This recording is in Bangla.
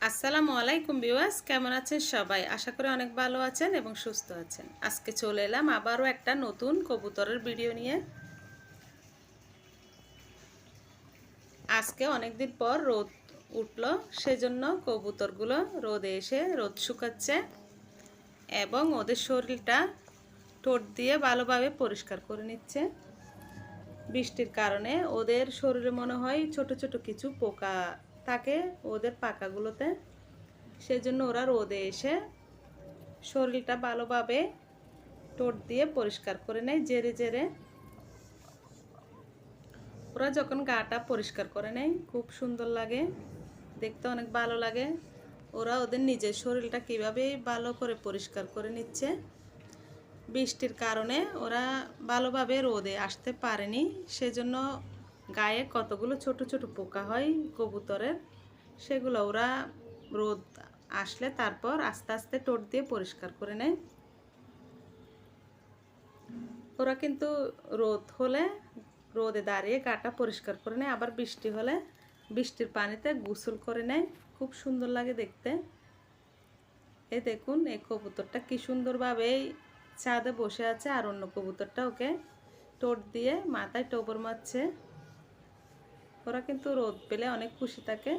আসসালামু আলাইকুম বিওয়াস কেমন আছেন সবাই? আশা করি অনেক ভালো আছেন এবং সুস্থ আছেন। আজকে চলে এলাম আবারও একটা নতুন কবুতরের ভিডিও নিয়ে। আজকে অনেকদিন পর রোদ উঠল, সেজন্য কবুতরগুলো রোদে এসে রোদ শুকাচ্ছে এবং ওদের শরীরটা ঠোঁট দিয়ে ভালোভাবে পরিষ্কার করে নিচ্ছে। বৃষ্টির কারণে ওদের শরীরে মনে হয় ছোট ছোট কিছু পোকা থাকে ওদের পাকাগুলোতে। সেজন্য ওরা রোদে এসে শরীরটা ভালোভাবে টোট দিয়ে পরিষ্কার করে নেয়, জেরে জেরে। ওরা যখন গাটা পরিষ্কার করে নেয়, খুব সুন্দর লাগে, দেখতে অনেক ভালো লাগে। ওরা ওদের নিজের শরীরটা কীভাবে ভালো করে পরিষ্কার করে নিচ্ছে, বৃষ্টির কারণে ওরা ভালোভাবে রোদে আসতে পারেনি। সেজন্য গায়ে কতগুলো ছোট ছোট পোকা হয় কবুতরের, সেগুলো ওরা রোদ আসলে তারপর আস্তে আস্তে টোট দিয়ে পরিষ্কার করে নেয়। ওরা কিন্তু রোদ হলে রোদে দাঁড়িয়ে গাটা পরিষ্কার করে নেয়, আবার বৃষ্টি হলে বৃষ্টির পানিতে গোসল করে নেয়। খুব সুন্দর লাগে দেখতে। এ দেখুন, এই কবুতরটা কী সুন্দরভাবে ছাদে বসে আছে আর অন্য কবুতরটা ওকে টোট দিয়ে মাথায় টোবর মারছে। ওরা কিন্তু রোদ পেলে অনেক খুশি থাকে।